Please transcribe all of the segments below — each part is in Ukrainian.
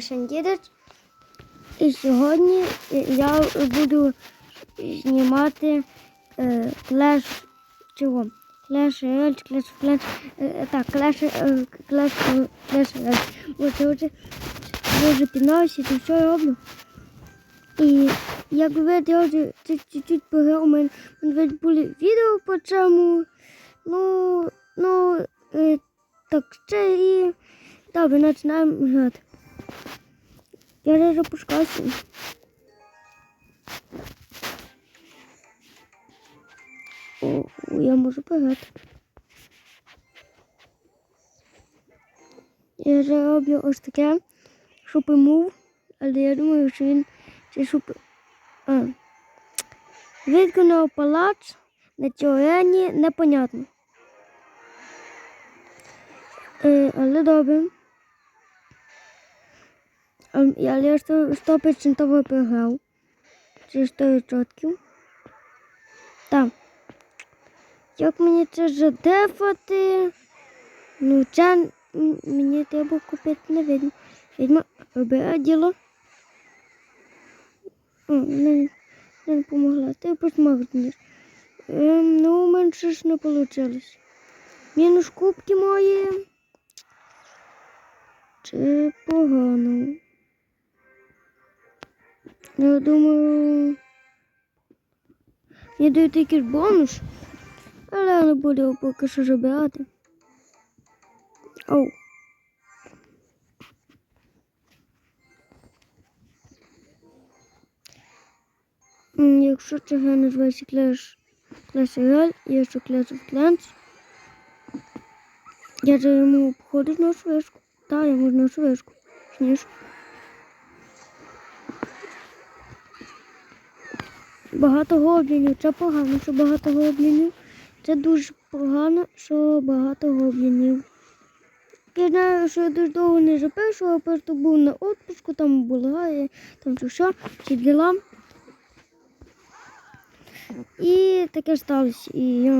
Шандідич. І сьогодні я буду знімати е, клеш чого? Clash Royale, of Clans, е, так, Clash, е, е, Clash Royale. Вже піднався, то все роблю. І як ви видите, я вже чуть-чуть пограв, у мене, мене були відео по чому. Ну, ну, е, так, ще і добре, починаємо грати. Я вже запускався. О, я можу пограти. Я вже роблю ось таке шупи мув, але я думаю, що він це шупи. А. Виконав палац на цій непонятно. Е, але добре. А- Але я 100% програв. Це 100%. Так. Як мені це задефати? Ну, це мені треба купити на відьму. Відьма обирає діло. О, не, не допомогла. Ти посмагнеш. Ем, ну, у мене ж не вийшло. Мінус кубки мої. Це погано. Я думаю. Мені дають якийсь бонус, але я не буду його поки що забирати. Оу. Якщо це гра називається Clash, Royale, є ще Clash of Clans. Я же йому походу на швидку. Та, я можу на швидку. Сніж. Багато гоблінів. Це погано, що багато гоблінів. Це дуже погано, що багато гоблінів. Я знаю, що я дуже довго не записував, просто був на відпуску, там була, там це все, ці діла. І таке сталося, і я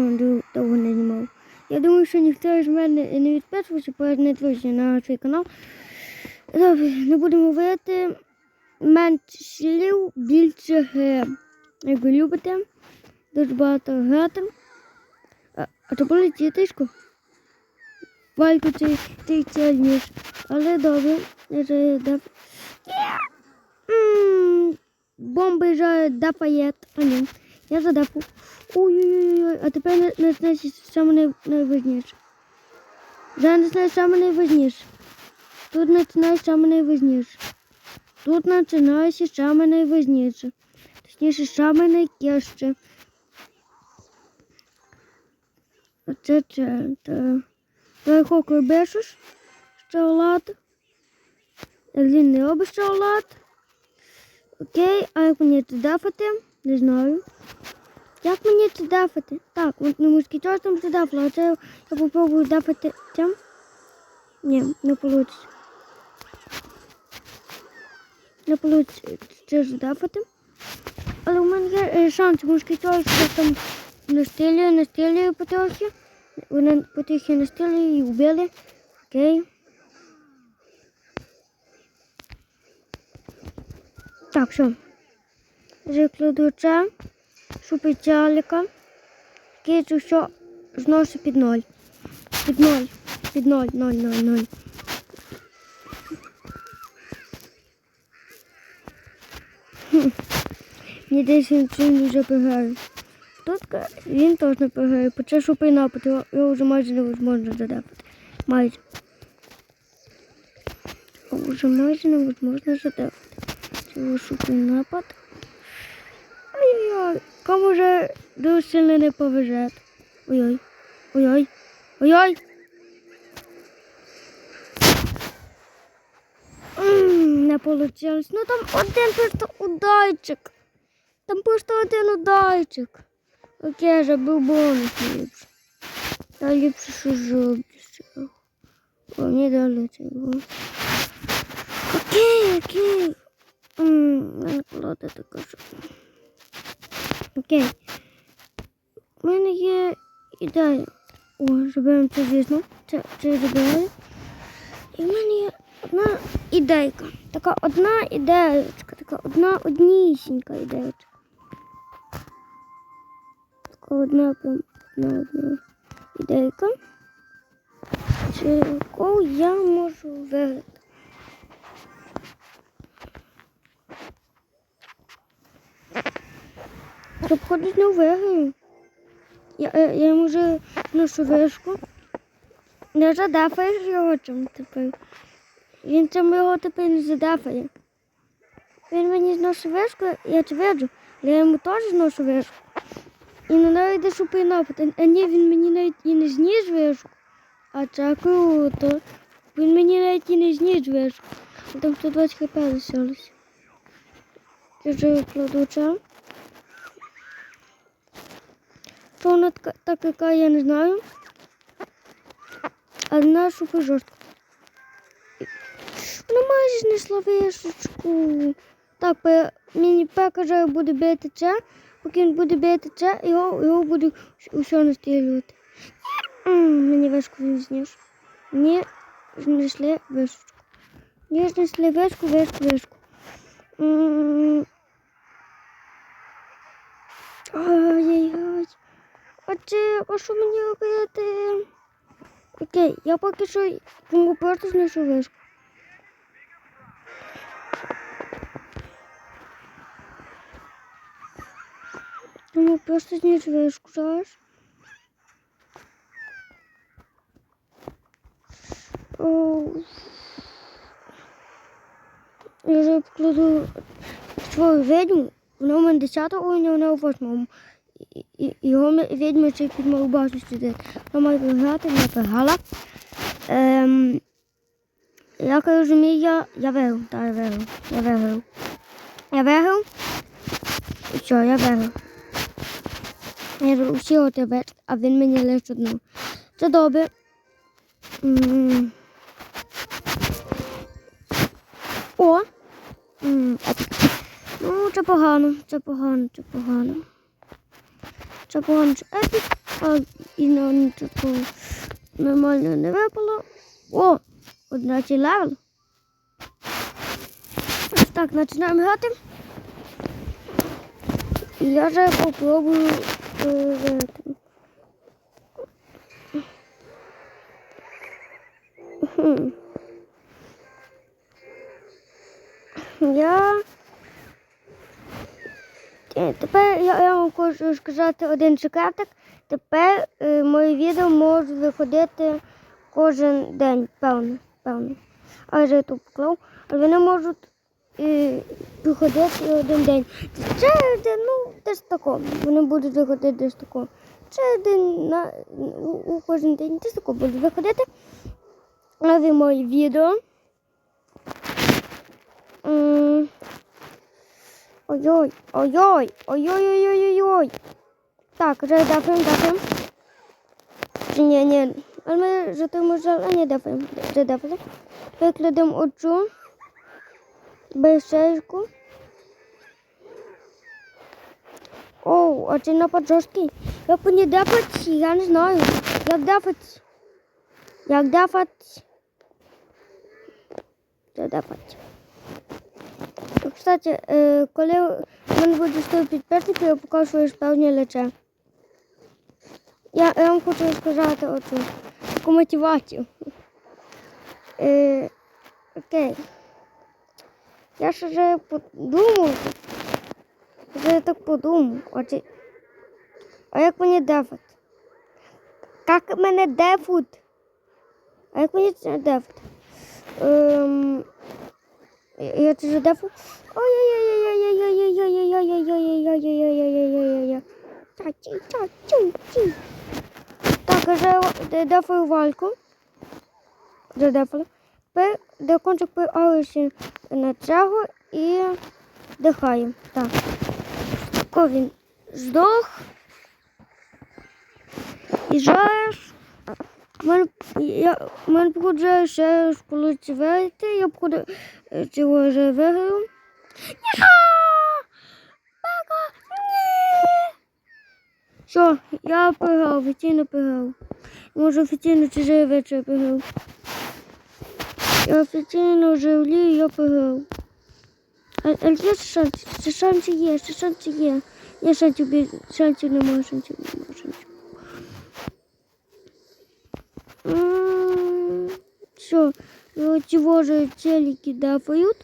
довго не знімав. Я думаю, що ніхто з мене не відписувався, бо я не дивився на свій канал. Добре, не будемо говорити. Менше слів, більше гри. Як ви любите, дуже багато грати. А, а то були тітишко. Вальку цей ти цільніш. Але добре, я вже дав. М, Бомби вже дапаєт. А ні, я задапу. Ой-ой-ой, а тепер не, не знаєш саме най- найважніше. Зараз не знаю саме найважніше. Тут починаєш саме найважніше. Тут починається саме найважніше. Точніше, саме найкяще. Оце це. Давай хокою бешиш. Шоколад. Він не робить шоколад. Окей, а як мені це дафати? Не знаю. Як мені це дафати? Так, от не мускітер там це а це я попробую дафати цим. Ні, не вийде. Не вийде це задафати. Але у мене є е, шанс мушкетер, що там настилює, настилює потрохи. Вони потрохи настилює і вбили. Окей. Так, кладу це, шупицялика. Кицю все зношу під ноль. Під ноль. Під ноль, ноль, ноль, ноль. Мені десь він чим вже пограє. Тут він теж не пограє, бо це напад, його, вже майже невозможно задепати. Майже. Вже майже невозможно задепати. Це його шупи напад. Ой-ой-ой, кому вже дуже сильно не повезе. Ой-ой. Ой-ой. Ой-ой. Не вийшло. Ну там один просто удайчик. Там просто один удайчик. Окей, же був бонус ліпше. Я ліпше що цього. О, мені дали цього. Окей, окей. Мене колода така що. Окей. У мене є ідея. О, заберемо це звісно. Це, це забираю. І в мене є одна ідейка. Така одна ідеєчка, така одна однісінька ідеєчка. Одна прям одна одна ідейка. Чи яку я можу виграти? Щоб ходить на виграю. Я, я, я йому вже ношу вишку. Не задафаєш його чим тепер. Він цим його тепер не задафає. Він мені зносить вишку, я це виджу, але я йому теж зношу вишку. І не навіть шупий напад. А ні, він мені навіть і не зніс вишку. А це круто. Він мені навіть і не зніс вишку. Там 120 хп лишилось. Я вже кладу чам. Що вона така, так яка, я не знаю. А вона супер жорстка. Вона майже знесла вишечку. Так, мені П буде бити це. Поки він буде бити це, його, його буде усе настрілювати. Мені вишку не. Мені знесли вишечку. Мені знесли вишку, вишку, вишку. Ай-яй-яй. А це, а що мені робити? Окей, я поки що просто знайшов вишку. Йому просто знайшов вишку, зараз. Оу. Я вже покладу свою ведьму. Вона у мене 10 уровня, вона у 8. І, і, його ми- відьма ще під мою базу сидить. Вона має програти, вона програла. Ем, як я розумію, я, я виграв. Так, я виграв. Я виграв. Я виграв. І що, я виграв. Я от тебе, а він мені лише одну. Це добре. О! Ну, це погано, це погано, це погано. Це погано, що епік, а і нам типу нормально не випало. О! Одинадцятий левел. Так, починаємо грати. Я вже попробую. Хм. Я Е, Тепер я, я вам хочу сказати один секретик. Тепер е, мої відео можуть виходити кожен день, певно. певно. А я тут поклав. Але вони можуть виходити один день. Це один, ну, десь тако. Вони будуть виходити десь тако. Це один на у, у кожен день десь тако будуть виходити. Нові мої відео. Ой-ой, ой-ой, ой-ой-ой-ой-ой. Так, вже дафаємо, дафаємо. Ні, ні. Але ми житимо жаль, а не дафаємо. Вже дафали. Викладемо оцю. Бешечку. Оу, а це напад жорсткий. Як мені дафать, я не знаю. Як дафать? Як дафать? Це дафать. Кстати, е, коли в мене буде 100 підписників, я покажу своє справжнє лице. Я, я вам хочу сказати оцю таку мотивацію. Е, окей. Я ж вже подумав. Вже я так подумав. Оце. А як мені дефать? Як мене дефуть? А як мені це дефать? Ем, я це вже задефали. Тепер де кончик палиці на тягу і дихаємо. Так. Він здох. І зараз мене, я, мене походжає ще коли ці вийти, я походу е, цього вже виграю. Що, я пограв, офіційно пограв. Може офіційно чужий вечір пограв. Я офіційно вже в лі я пограв. Але є шанс, ще шанси є, ще шанси є. Я шансів, шансів немає, шансів немає, шансів. Все, его же челики дафают.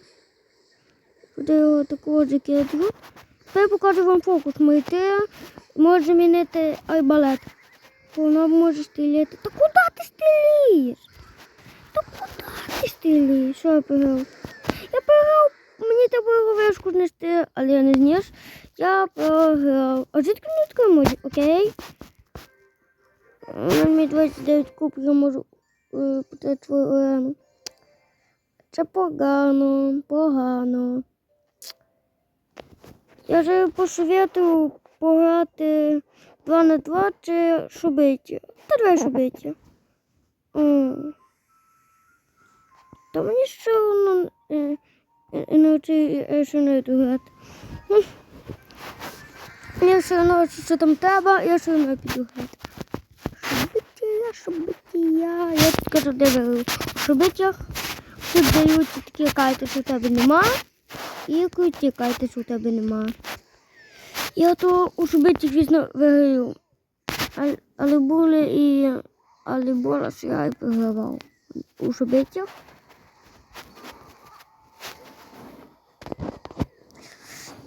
Вот його такого же кидають. Тепер покажу вам фокус. Ми йти, може замінити айбалет. Вона може стріляти. Та куди ти стріляєш? Та куди? Що я пограв? Я програв, мені треба вишку знести, але я не зніс. Я програв. А мені таке може? Окей. На мені 29 куб, я можу е, потратити. Це погано, погано. Я вже посоветую пограти 2 на 2 чи шубиті. Та давай шубиті. Та мені ще воно е, е, ще не грати. Хм. Я все одно, що там треба, я все одно піду грати. Шубиття, шубиття. Я тут кажу, де ви у шубиттях. Тут дають такі карти, що у тебе нема. І круті карти, що у тебе нема. Я то у шубиттях, звісно, виграю. Але, були і... Але було, що я і програвав у шубиттях.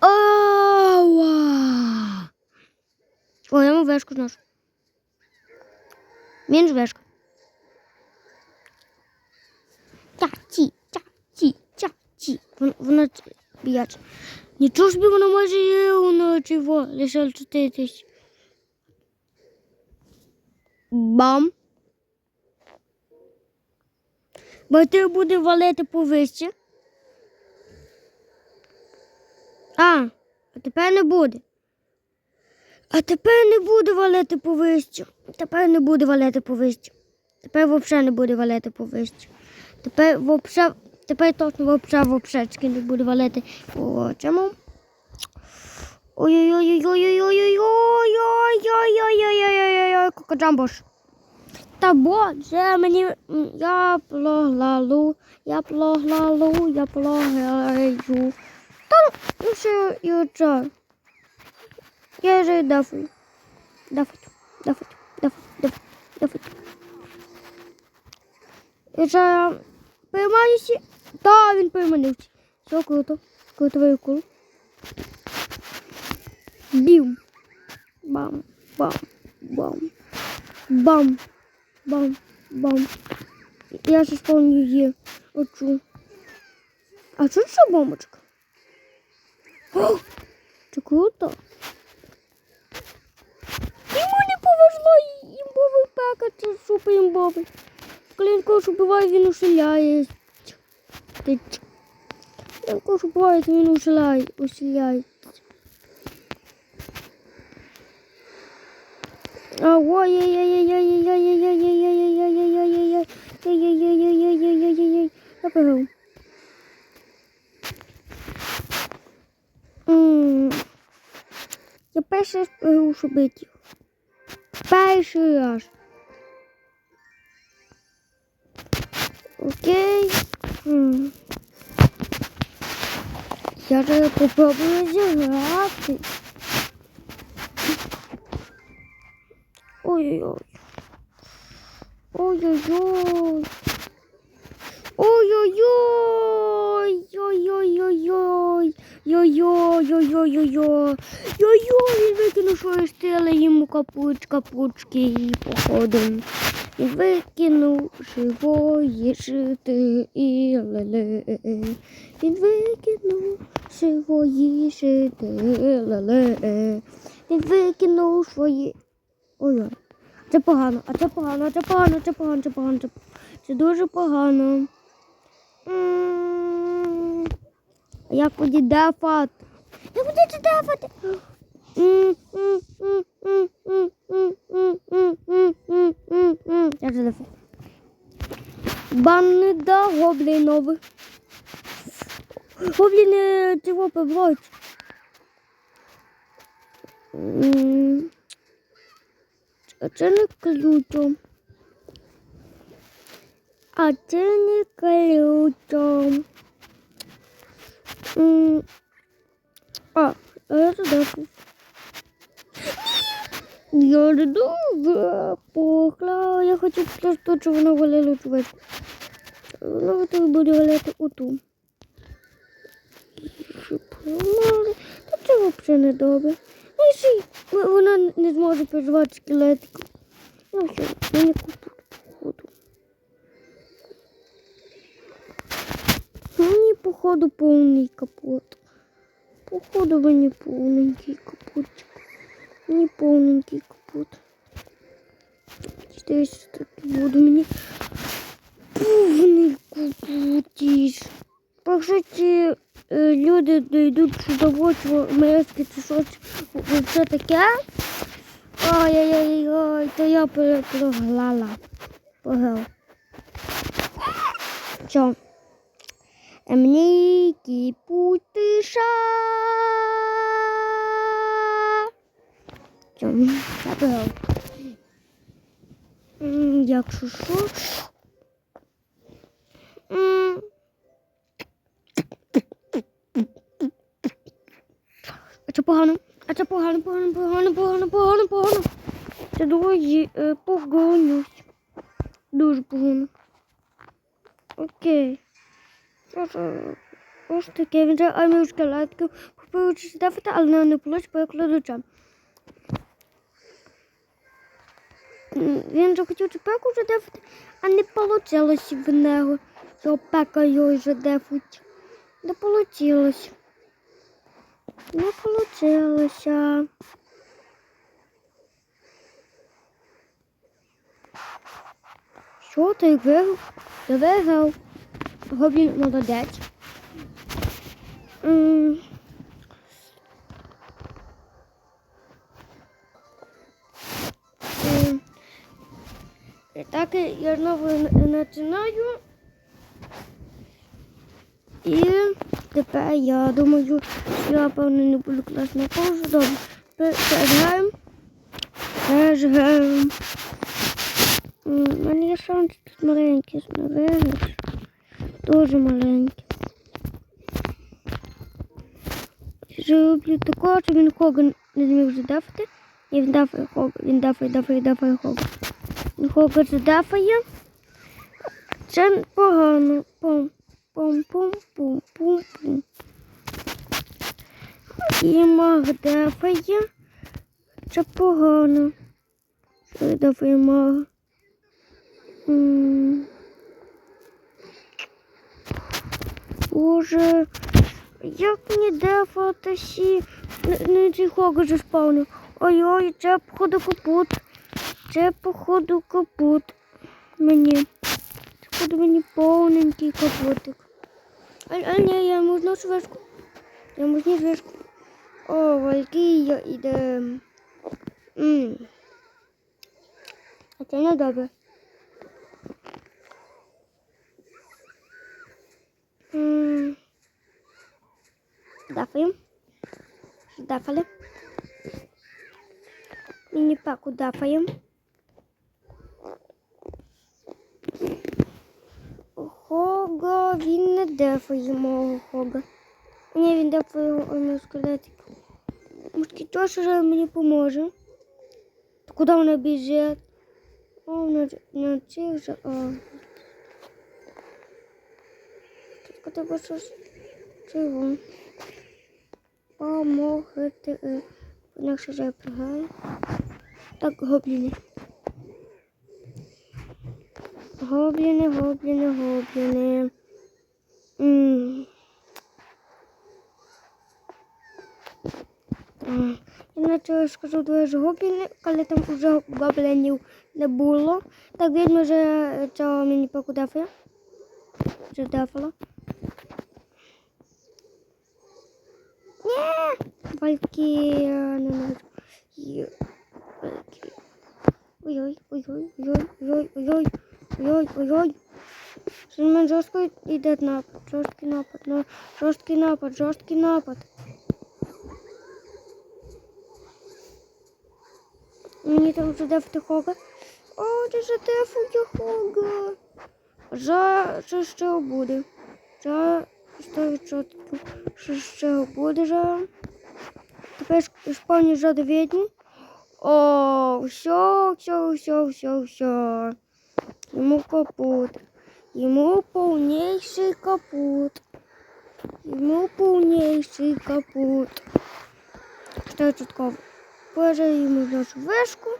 Ава! О, йому вешку зношу. Він ж вешка. Тя-ті, тя-ті, тя-ті. Вона, біяча. Нічого собі воно може є, воно чого, лише 4 тисячі. Бам. Бо ти буде валити повище. А, а тепер не буде. А тепер не буде валити повище. Тепер не буде валити повище. Тепер взагалі не буде валити повище. Тепер вообще, тепер точно вообще, вообще не буде валити по цьому. Ой-ой-ой-ой-ой-ой-ой-ой-ой-ой-ой-ой-ой-ой-ой-ой-ой-ой, кокоджамбош. Та ну ще і оце. Я вже дафую. Дафать, дафать, дафать, дафать, дафать. Вже поймаюся. Та він пойманився. Все круто. Крутовий кул. Бім. Бам, бам, бам. Бам. Бам, бам. Я же вспомню Е. Хочу. А что еще бомбочка? О, це круто. Йому не повезло імбовий пека, це супер імбовий. Коли він когось убиває, він ушиляє. Коли когось убиває, він ушиляє. Ушиляє. А, ой ой ой ой ой ой ой ой ой ой ой ой ой ой Ой-ой-ой-ой-ой-ой-ой-ой. Я пограв. М. Я перший раз пограв шубиті. Перший раз. Окей. Я же попробую зіграти. Ой-ой-ой. Ой-ой-ой. Ой-ой-ой. Ой-ой-ой-ой. Йой-йой-йой-йой-йой. Він викинув свої стили йому капуч, капучки і походом. Він викинув свої шити і леле. Він викинув свої шити леле. Він викинув свої. Ой-ой. Це погано, а це погано, а це погано, це погано, це погано, це дуже погано. Як буде дефати? Як буде це дефати? Як же дефати? Банда гоблінов. Гобліни чого е, побувають? А це не круто. А це не круто. А, а я Я дуже похла. Я хочу просто, щоб воно валило чувачку. Воно тут буде валяти оту. Та це взагалі не добре. Ну і ще вона не зможе переживати скелетиком. Ну все, мені купуть походу. Мені походу повний капот. Походу мені повненький капотик. Мені повненький капот. Десь так і буде мені повний капотіш. Якщо ці е, люди дійдуть чудоводство, мерезки чи щось це таке. Ой-ой-ой, то я програла. Програла. Що? Що? Я програла. Якщо що. А це погано. А це погано, погано, погано, погано, погано, погано. Це дуже погано. Дуже погано. Окей. Ж, ось таке. Він же армію скелетків. Попив дефати, але не, получить перекладача. Він же хотів цепеку вже дефати, а не вийшло в нього. Що пека його вже дефуть. Не вийшло. Не получилося. Що ти виграв? Ти виграв. Гоблін молодець. Так я знову починаю. І тепер я думаю, що я певно не буду класти на паузу. Добре. Пе- Переграємо. Переграємо. У мене є шанс тут маленький виграш. Дуже маленький. Зроблю такого, щоб він Хога не зміг задафати. І він дафає Хога. Він дафає, дафає, дафає Хога. Він Хога задафає. Це погано. Пум, пум, пум, пум, пум, пум. І маг дафає. Це погано. Що дафає маг? М. Боже, як мені дефати сі не ці хога же спавнив. Ой-ой, це походу капут. Це походу капут. Мені. Це походу мені повненький капутик. А, а ні, я можна швидко. Я можна швидко. О, вальки я іде. М. А це не добре. М. Дафаємо. Дафали. Міні-паку дафаємо. Хога, він не дефає мого хога. Ні, він дефає на скелетик. Мушкетер вже мені поможе. Куди вона біжить? О, на, на цих же. А. Тебе щось цього. Помогти. Інакше вже я програю. Так, гобліни. Гобліни, гобліни, гобліни. М. Так, Іначе я скажу, двоє гоблінів, коли там вже гоблінів не було. Так він вже цього мені покудафив. Чи дафало. Валькірія, ненавиджу. Є. Ой-ой, ой-ой, ой-ой, ой-ой, ой-ой, ой-ой, жорстко йде напад, жорсткий напад, на- жорсткий напад, жорсткий напад. Мені там вже дефти хога. О, це же дефує хога. За, що ще буде? За 100%. Що ще буде за? Тепер сповні за до відьму. О, все, все, все, все, все. Ему капут. Ему полнейший капут. Ему полнейший капут. Что я тут кав? Положи ему нашу вешку.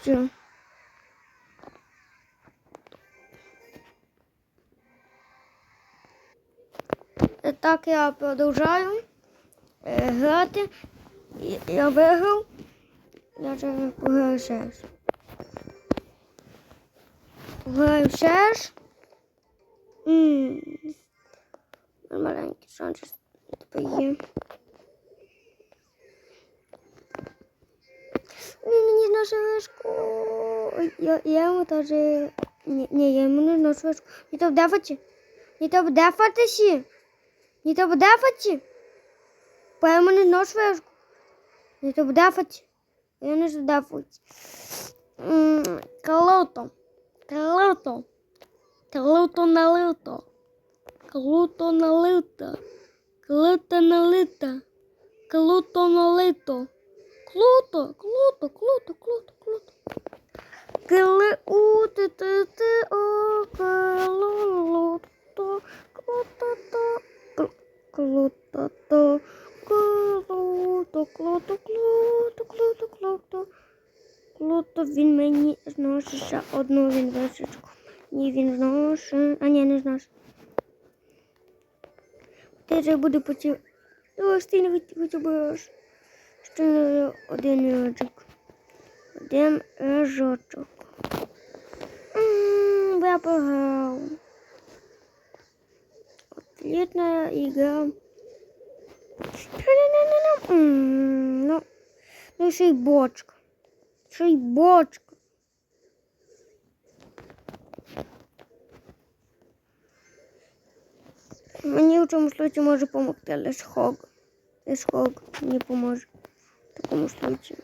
Все. Так я продовжаю е, грати. Я виграв. Я вже пограю ще раз. Пограю ще раз. Маленький шанс тепер є. Він мені нашу вишку. Я, я йому теж... Ні, ні, я йому не нашу вишку. Не то дефати. Не то дефати ще. Не. Бо я йому не нашу вишку. Не то дефати. Я не задефать. Круто. Круто. Круто налито. Круто налито. Круто налито. Круто налито. Круто, круто, круто, круто, круто. Коли у ти ти ти о круто, круто, то, круто, то, круто, круто, круто, круто, круто. Круто, він мені зносить ще одну він височку. Ні, він зносить, а ні, не зносить. Ти вже буде потім. Ось ти не витягуєш. Ще один рожок. Один рожочок. М, Я програв. Отличная игра. Ну, ну ще й бочка. Ще й бочка. Мені в цьому случаї може допомогти лише хог. Лише хог мені поможе в такому случаї.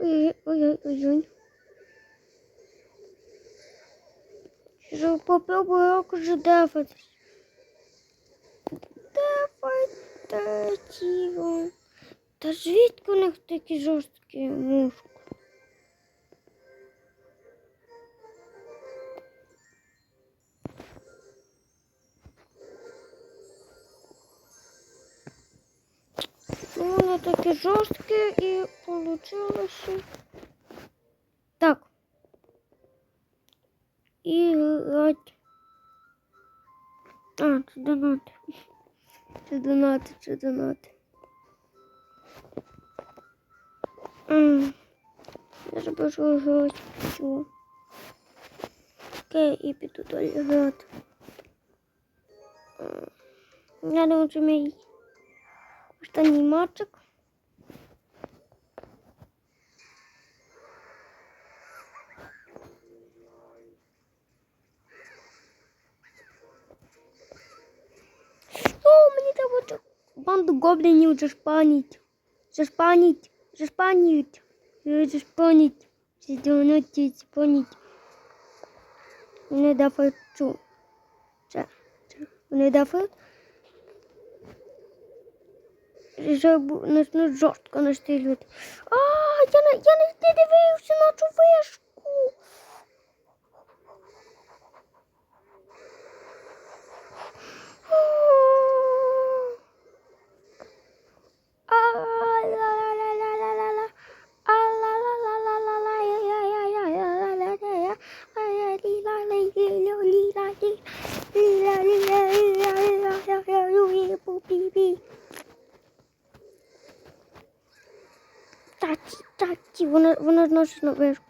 М. Ой-ой-ой-ой. Що попробую уже дефать. Дефайте тіло. Та звідки у них такі жорсткі мушки? Ну, Вони такі жорсткі і получилося. Так. І грати. А, це донати. Це донати, це донати. М, Я забув, що грати хочу. Окей, і піду далі грати. Я думаю, це мій останній матчик. там банду гоблінів зашпаніть. Зашпаніть, зашпаніть, зашпаніть, зашпаніть, зашпаніть. Не дафай чу. Це, не дафай. Щоб нас жорстко настрілюють. А, я, я, я не дивився на цю вишку. Oh. Таті, таті, вона, вона зносить на вишку.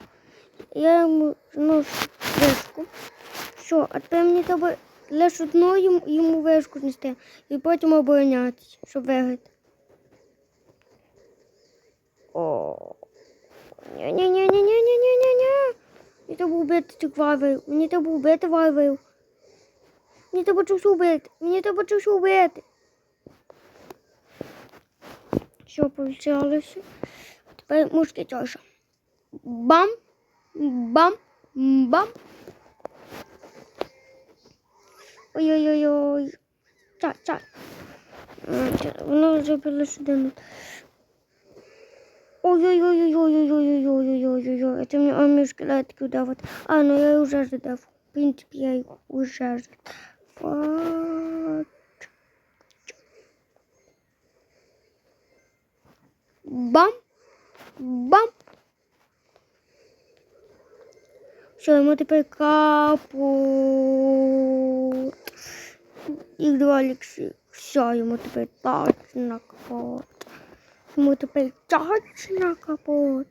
Я йому зношу вишку. Що, а тепер мені треба лише одну йому, йому вишку знести і потім оборонятися, щоб виграти. О. Ні-ні-ні-ні-ні-ні-ні-ні. Мені треба вбити цих вайверів. Мені треба вбити вайверів. Мені треба щось вбити. Мені треба щось вбити. Що получалося? Тепер мушкетерша. Бам, бам, бам. Ой-ой-ой-ой. М, ча- Воно зробило сюди. Ой-ой-ой-ой-ой-ой-ой-ой-ой-ой-ой-ой. Это мне, он мне шкелетики удавит. А, ну я уже задав. В принципе, я их уже задав. Бам! Бам! Все, йому тепер капут. Лікші. Все, йому тепер точно капут. Йому тепер точно капот.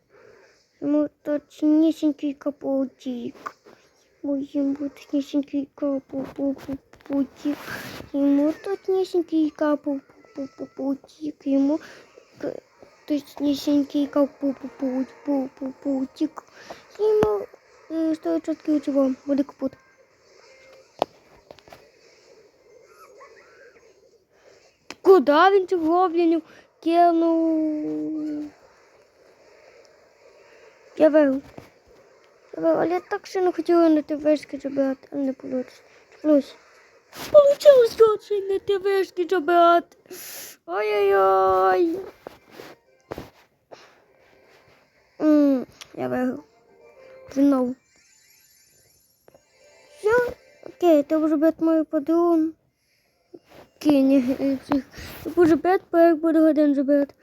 Йому точнісінький капотик. Моїм точнісінький капотик. Йому точнісінький капотик. Йому точнісінький капотик. Йому е, 100% чого буде капот. Куда він цих гоблінів кинув? Я виграв. Я виграв, але я так сильно хотіла на ті вишки забирати, але не вийшло. Плюс. Получилось дуже на ті вишки забирати. Ой-ой-ой. Я виграв. Знову. Все, окей, треба зробити мою подругу. Окей, ні, е. Буде п'ять, проект буде годин забирати.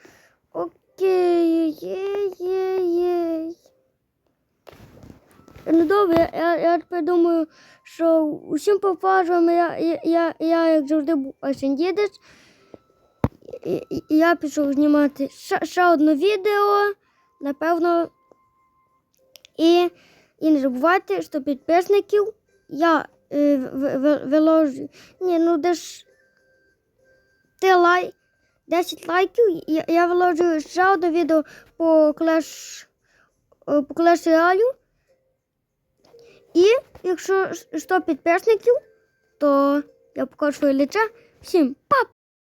Окей, є-є-є. Ну добре, я, я тепер думаю, що усім попажам я, я, я, я як завжди був Осендідець. І, я пішов знімати ще, ще одне відео, напевно. І, і не забувайте, що підписників я е, виложу. Ні, ну десь ти лай, 10 лайків, я, я виложу ще одне відео по Clash, е, по Clash Royale. І якщо 100 підписників, то я покажу своє лице. Всім па!